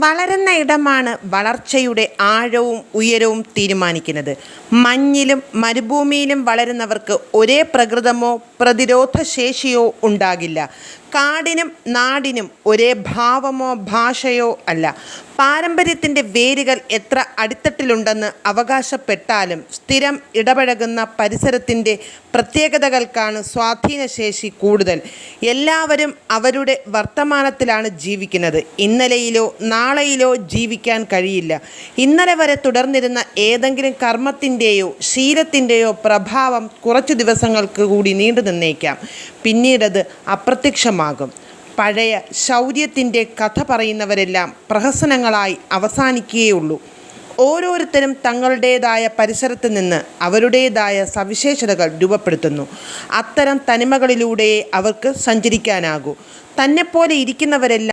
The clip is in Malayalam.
വളരുന്ന ഇടമാണ് വളർച്ചയുടെ ആഴവും ഉയരവും തീരുമാനിക്കുന്നത്. മഞ്ഞിലും മരുഭൂമിയിലും വളരുന്നവർക്ക് ഒരേ പ്രകൃതമോ പ്രതിരോധശേഷിയോ ഉണ്ടാകില്ല. കാടിനും നാടിനും ഒരേ ഭാവമോ ഭാഷയോ അല്ല. പാരമ്പര്യത്തിന്റെ വേരുകൾ എത്ര അടിത്തട്ടിലുണ്ടെന്ന് അവകാശപ്പെട്ടാലും സ്ഥിരം ഇടപഴകുന്ന പരിസരത്തിന്റെ പ്രത്യേകതകൾക്കാണ് സ്വാധീനശേഷി കൂടുതൽ. എല്ലാവരും അവരുടെ വർത്തമാനത്തിലാണ് ജീവിക്കുന്നത്. ഇന്നലെയിലോ നാളെയിലോ ജീവിക്കാൻ കഴിയില്ല. ഇന്നലെ വരെ തുടർന്നിരുന്ന ഏതെങ്കിലും കർമ്മത്തിന്റെയോ ശീലത്തിന്റെയോ പ്രഭാവം കുറച്ചു ദിവസങ്ങൾക്ക് കൂടി നീണ്ടു നിന്നേക്കാം പിന്നീടത് അപ്രത്യക്ഷമാകും പഴയ ശൗര്യത്തിന്റെ കഥ പറയുന്നവരെല്ലാം പ്രഹസനങ്ങളായി അവസാനിക്കുകയുള്ളൂ ഓരോരുത്തരും തങ്ങളുടേതായ പരിസരത്ത് നിന്ന് അവരുടേതായ സവിശേഷതകൾ രൂപപ്പെടുത്തുന്നു. അത്തരം തനിമകളിലൂടെ അവർക്ക് സഞ്ചരിക്കാനാകൂ. തന്നെപ്പോലെ ഇരിക്കുന്നവരെല്ലാം